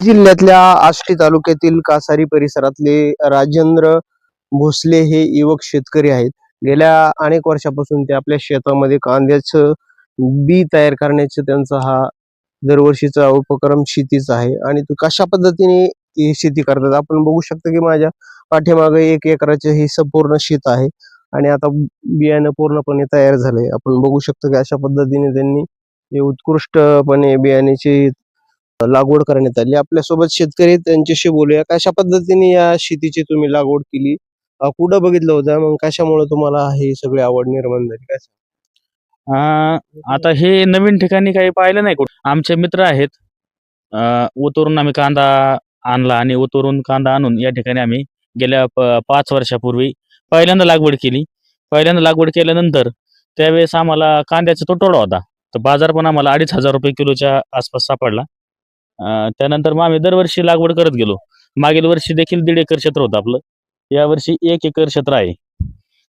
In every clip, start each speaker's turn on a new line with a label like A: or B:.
A: जिल्ह्यातल्या आष्टी तालुक्यातील कासारी परिसरातले राजेंद्र भोसले हे युवक शेतकरी आहेत. गेल्या अनेक वर्षापासून ते आपल्या शेतामध्ये कांद्याचं बी तयार करण्याचं त्यांचा हा दरवर्षीचा उपक्रम शेतीचा आहे. आणि तो कशा पद्धतीने शेती करतात आपण बघू शकतो की माझ्या पाठीमागे एक एकराचे हे संपूर्ण शेत आहे. आणि आता बियाणं पूर्णपणे तयार झालंय. आपण बघू शकतो की अशा पद्धतीने त्यांनी हे उत्कृष्टपणे बियाण्याची लागवड करण्यात आली. आपल्यासोबत शेतकरी त्यांच्याशी बोलूया. कशा पद्धतीने या शेतीची तुम्ही लागवड केली? कुठं बघितलं होतं मग कशामुळे तुम्हाला हे सगळी आवड निर्माण झाली? काय
B: आता हे नवीन ठिकाणी काही पाहिलं नाही कुठं. आमचे मित्र आहेत. उतरून आम्ही कांदा आणला आणि उतरून कांदा आणून या ठिकाणी आम्ही गेल्या पाच वर्षापूर्वी पहिल्यांदा लागवड केली. पहिल्यांदा लागवड केल्यानंतर त्यावेळेस आम्हाला कांद्याचा तुटवडा होता. तर बाजार पण आम्हाला अडीच हजार रुपये किलोच्या आसपास सापडला. त्यानंतर मग आम्ही दरवर्षी लागवड करत गेलो. मागील वर्षी देखील दीड एकर क्षेत्र होतं आपलं. यावर्षी एक एकर क्षेत्र आहे.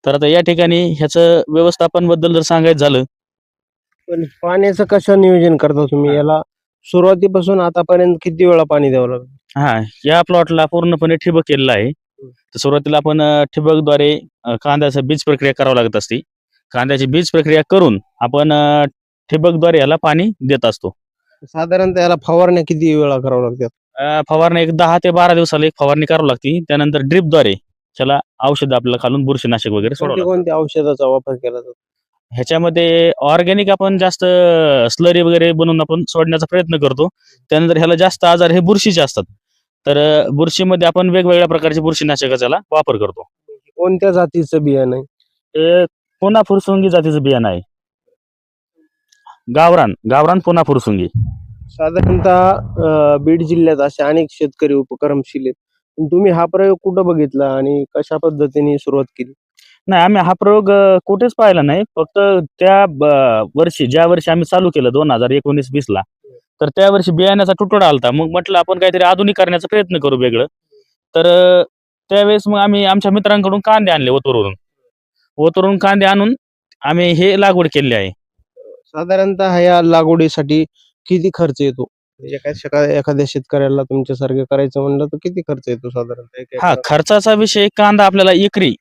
B: तर आता या ठिकाणी ह्याचं व्यवस्थापनबद्दल जर सांगायचं झालं.
A: पण पाण्याचं कसं नियोजन करता तुम्ही? याला सुरुवातीपासून आतापर्यंत किती वेळा पाणी द्यावं लागतं
B: हा या प्लॉटला पूर्णपणे ठिबक केलेलं आहे. तर सुरुवातीला आपण ठिबकद्वारे कांद्याचं बीज प्रक्रिया करावी लागत असते. कांद्याची बीज प्रक्रिया करून आपण ठिबकद्वारे याला पाणी देत असतो.
A: साधारणतः याला फवारण्या किती वेळा करावं लागतात?
B: अ, फवारणी एक दहा ते बारा दिवसाला एक फवारणी करावी लागते. त्यानंतर ड्रिपद्वारे त्याला औषध आपल्याला खालून बुरशीनाशक वगैरे सोडावं
A: कोणत्या
B: लागतं.
A: कोणत्या औषधाचा वापर केला जातो?
B: ह्याच्यामध्ये ऑर्गॅनिक आपण जास्त स्लरी वगैरे बनवून आपण सोडण्याचा प्रयत्न करतो. त्यानंतर ह्याला जास्त आजार हे बुरशीचे असतात. तर अ, बुरशीमध्ये आपण वेगवेगळ्या प्रकारचे बुरशीनाशकाचा याला वापर करतो.
A: कोणत्या जातीचं बियाणं आहे?
B: हे पुन्हा फुरसुंगी जातीचं बियाणं आहे. गावरान गावरान पुन्हा फुरसुंगी.
A: साधारणतः बीड जिल्ह्यात असे अनेक शेतकरी उपक्रमशील आहेत. पण तुम्ही हा प्रयोग कुठं बघितला आणि कशा पद्धतीने सुरुवात केली?
B: नाही आम्ही हा प्रयोग अ, कुठेच पाहिला नाही. फक्त त्या ब- वर्षी ज्या वर्षी आम्ही चालू केलं दोन हजार एकोणीस वीस ला तर त्या वर्षी बियाण्याचा तुटवडा आलता. मग म्हटलं आपण काहीतरी आधुनिक करण्याचा प्रयत्न करू वेगळं. तर अ, त्यावेळेस मग आम्ही आमच्या मित्रांकडून कांदे आणले ओतूरवरून ओतूरवरून कांदे आणून आम्ही हे लागवड केली आहे.
A: साधारणतः या लागवडीसाठी किती खर्च येतो? म्हणजे एखाद्या शेतकऱ्याला तुमच्यासारखं करायचं म्हणलं तर किती खर्च येतो साधारणतः
B: हा? खर्चाचा विषय कांदा आपल्याला एकरी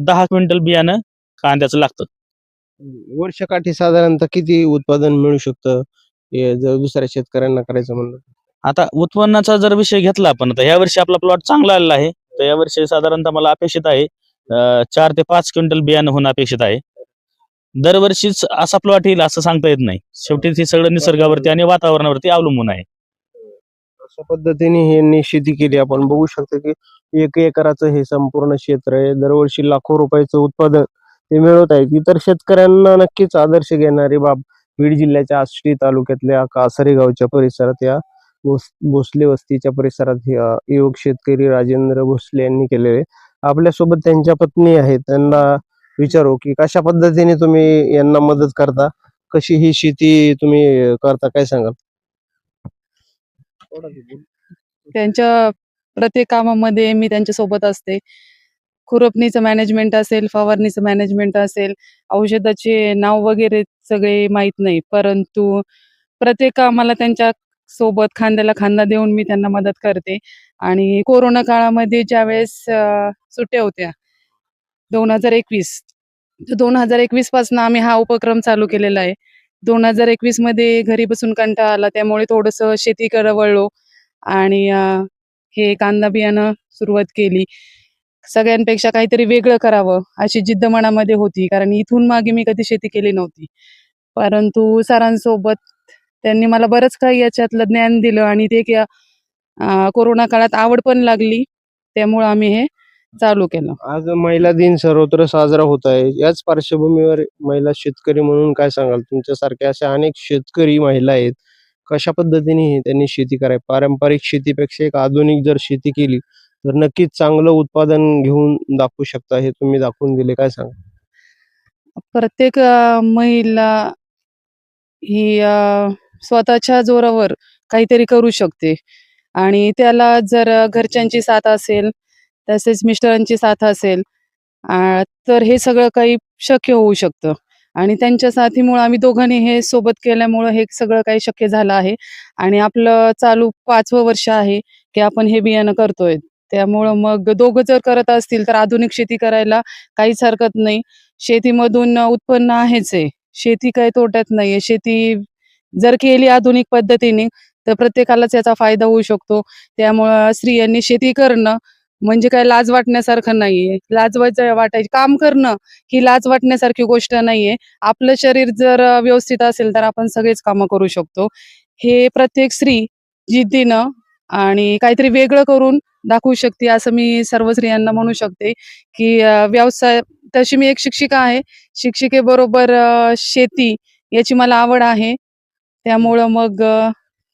B: दहा क्विंटल बियाणं कांद्याचं लागतं.
A: वर्षकाठी साधारणतः किती उत्पादन मिळू शकतं? जर दुसऱ्या शेतकऱ्यांना करायचं म्हणलं?
B: आता उत्पन्नाचा जर विषय घेतला आपण तर या वर्षी आपला प्लॉट चांगला आलेला आहे. तर या वर्षी साधारणतः मला अपेक्षित आहे चार ते पाच क्विंटल बियाणं होणं अपेक्षित आहे. दरवर्षीच असा प्लॉट येईल असं सांगता येत नाही. शेवटी ते सगळं निसर्गावरती आणि वातावरणावरती अवलंबून आहे.
A: अशा पद्धतीने हे शेती केली. आपण बघू शकतो की एक एकराचं हे संपूर्ण क्षेत्र आहे. दरवर्षी लाखो रुपयाचं उत्पादन ते मिळवत आहेत. इतर शेतकऱ्यांना नक्कीच आदर्श घेणारी बाब बीड जिल्ह्याच्या आष्टी तालुक्यातल्या कासारी गावच्या परिसरात या भोस- भोसले वस्तीच्या परिसरात युवक शेतकरी राजेंद्र भोसले यांनी केलेले. आपल्यासोबत त्यांच्या पत्नी आहेत. त्यांना विचारू की कशा पद्धतीने तुम्ही यांना मदत करता? कशी ही शेती तुम्ही करता? काय सांगाल?
C: त्यांच्या प्रत्येक कामामध्ये मी त्यांच्यासोबत असते. खुरपणीचं मॅनेजमेंट असेल फवारणीचं मॅनेजमेंट असेल औषधाचे नाव वगैरे सगळे माहीत नाही. परंतु प्रत्येक कामाला त्यांच्यासोबत खांद्याला खांदा देऊन मी त्यांना मदत करते. आणि कोरोना काळामध्ये ज्यावेळेस वेळेस सुट्ट्या होत्या दोन हजार एकवीस. दोन हजार एकवीसपासून आम्ही हा उपक्रम चालू केलेला आहे. दोन हजार एकवीसमध्ये घरी बसून कंटाळा आला त्यामुळे थोडस शेतीकडे वळलो आणि हे कांदा बियाणं सुरुवात केली. सगळ्यांपेक्षा काहीतरी वेगळं करावं अशी जिद्द मनामध्ये होती कारण इथून मागे मी कधी शेती केली नव्हती. परंतु सरांसोबत त्यांनी मला बरंच काही याच्यातलं ज्ञान दिलं आणि ते कोरोना काळात आवड पण लागली. त्यामुळं आम्ही हे चालू केलं.
A: आज महिला दिन सर्वत्र साजरा होत आहे. याच पार्श्वभूमीवर महिला शेतकरी म्हणून काय सांगाल? तुमच्यासारख्या अशा अनेक शेतकरी महिला आहेत. कशा पद्धतीने त्यांनी शेती कराय पारंपरिक शेतीपेक्षा एक आधुनिक जर शेती केली तर नक्कीच चांगलं उत्पादन घेऊन दाखवू शकता हे तुम्ही दाखवून दिले. काय सांगा
C: प्रत्येक अ, महिला ही अ, स्वतःच्या जोरावर काहीतरी करू शकते. आणि त्याला जर घरच्यांची साथ असेल तसेच मिस्टरांची साथ असेल तर हे सगळं काही शक्य होऊ शकतं. आणि त्यांच्या साथीमुळे आम्ही दोघांनी हे सोबत केल्यामुळं हे सगळं काही शक्य झालं आहे. आणि आपलं चालू पाचवं वर्ष आहे की आपण हे बियाणं करतोय. त्यामुळं मग दोघं जर करत असतील तर आधुनिक शेती करायला काहीच हरकत नाही. शेतीमधून उत्पन्न आहेच आहे. शेती काही तोट्यात नाहीये. शेती जर केली आधुनिक पद्धतीने तर प्रत्येकालाच याचा फायदा होऊ शकतो. त्यामुळं स्त्रियांनी शेती करणं म्हणजे काय लाज वाटण्यासारखं नाहीये. लाज वाटायची. काम करणं ही लाज वाटण्यासारखी गोष्ट नाहीये. आपलं शरीर जर व्यवस्थित असेल तर आपण सगळेच कामं करू शकतो. हे प्रत्येक स्त्री जिद्दीनं आणि काहीतरी वेगळं करून दाखवू शकते असं मी सर्व स्त्रियांना म्हणू शकते की व्यवसाय तशी मी एक शिक्षिका आहे. शिक्षिकेबरोबर शेती याची मला आवड आहे. त्यामुळं मग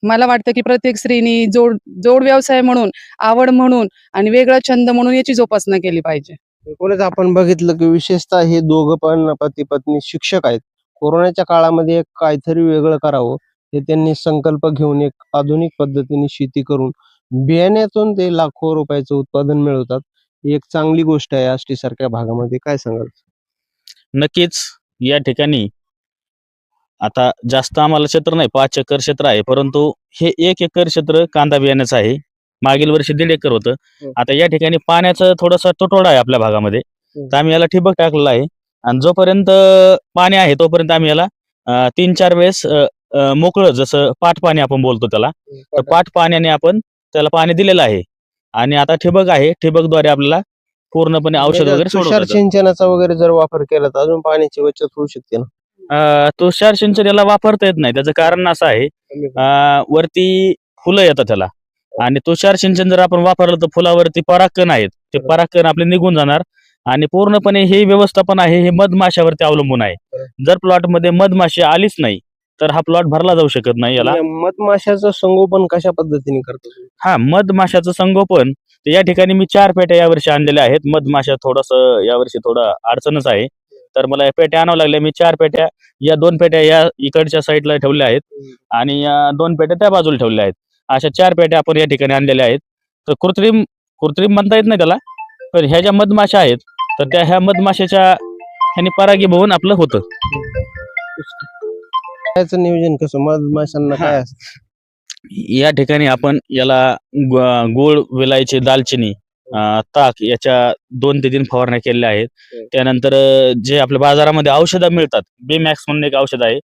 C: मला वाटतं की प्रत्येक स्त्रीनी जोड जोड व्यवसाय म्हणून आवड म्हणून आणि वेगळा छंद म्हणून याची जोपासना केली पाहिजे.
A: एकूणच आपण बघितलं की विशेषतः हे दोघं पण पती पत्नी शिक्षक आहेत. कोरोनाच्या काळामध्ये एक काहीतरी वेगळं करावं हे त्यांनी संकल्प घेऊन एक आधुनिक पद्धतीने शेती करून बियाण्यातून ते लाखो रुपयाचं उत्पादन मिळवतात. ही एक चांगली गोष्ट आहे आष्टी सारख्या भागामध्ये. काय सांगाल?
B: नक्कीच. या ठिकाणी आता जास्त आम्हाला क्षेत्र नाही पाच एकर क्षेत्र आहे परंतु हे एक एकर क्षेत्र कांदा बियाण्याचं आहे. मागील वर्षी दीड एकर होतं.
A: हं.
B: आता या ठिकाणी पाण्याचं थोडासा तुटवडा आहे आपल्या भागामध्ये.
A: हं.
B: तर आम्ही याला ठिबक टाकलेला आहे. आणि जोपर्यंत पाणी आहे तोपर्यंत आम्ही याला तीन चार वेळेस मोकळं जसं पाठ पाणी आपण बोलतो त्याला तर पाठ पाण्याने आपण त्याला पाणी दिलेलं आहे. आणि आता ठिबक आहे ठिबकद्वारे आपल्याला पूर्णपणे औषध वगैरे
A: तुषार
B: येतं.
A: सिंचनाचा वगैरे जर वापर केला तर अजून पाण्याची बचत होऊ शकते ना?
B: तुषार सिंचन याला वापरता येत नाही. त्याचं कारण असं आहे वरती फुलं येतात त्याला. आणि तुषार सिंचन जर आपण वापरलं तर फुलावरती परागकण आहेत. ते. परागकण आपले निघून जाणार. आणि पूर्णपणे हे व्यवस्थापन आहे हे मधमाशावरती अवलंबून आहे. जर प्लॉटमध्ये मधमाशी आलीच नाही तर हा प्लॉट भरला जाऊ शकत नाही याला.
A: मधमाशाचं संगोपन कशा पद्धतीने करतो?
B: हा मधमाशाचं संगोपन तर या ठिकाणी मी चार पेट्या यावर्षी आणलेल्या आहेत. मधमाशा थोडस यावर्षी थोडं अडचणच आहे. तर मला या पेट्या आणावं लागल्या. मी चार पेट्या या दोन पेट्या या इकडच्या साईडला ठेवल्या आहेत आणि या दोन पेट्या त्या बाजूला ठेवल्या आहेत. अशा चार पेट्या आपण या ठिकाणी आणलेल्या आहेत. तर कृत्रिम कृत्रिम म्हणता येत नाही त्याला पण ह्या ज्या मधमाशा आहेत तर त्या ह्या मधमाशाच्या ह्याने परागीभवन आपलं होतं.
A: नियोजन कसं? मधमाशांना काय. असतं?
B: या ठिकाणी आपण याला ग- गूळ विलायची दालचिनी ताक याच्या दोन ते तीन फवारण्या केलेल्या आहेत. त्यानंतर जे आपल्या बाजारामध्ये औषधं मिळतात बेमॅक्स म्हणून एक औषध आहे.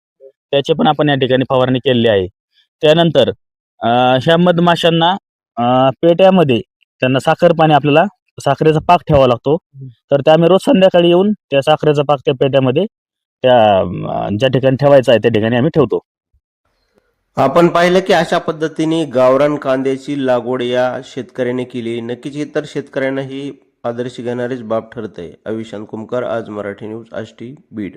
B: त्याचे पण आपण या ठिकाणी फवारणी केलेली आहे. त्यानंतर ह्या मधमाशांना पेट्यामध्ये त्यांना साखर पाणी आपल्याला साखरेचा पाक ठेवावा लागतो. तर त्या आम्ही रोज संध्याकाळी येऊन त्या साखरेचा पाक त्या पेट्यामध्ये त्या ज्या ठिकाणी ठेवायचा आहे त्या ठिकाणी आम्ही ठेवतो.
A: आपण पाहिलं की अशा पद्धतीने गावरान कांद्याची लागवड या शेतकऱ्याने केली. नक्कीच इतर शेतकऱ्यांना ही आदर्श घेणारीच बाब ठरत आहे अविशांत कुमकर आज मराठी न्यूज आष्टी बीड.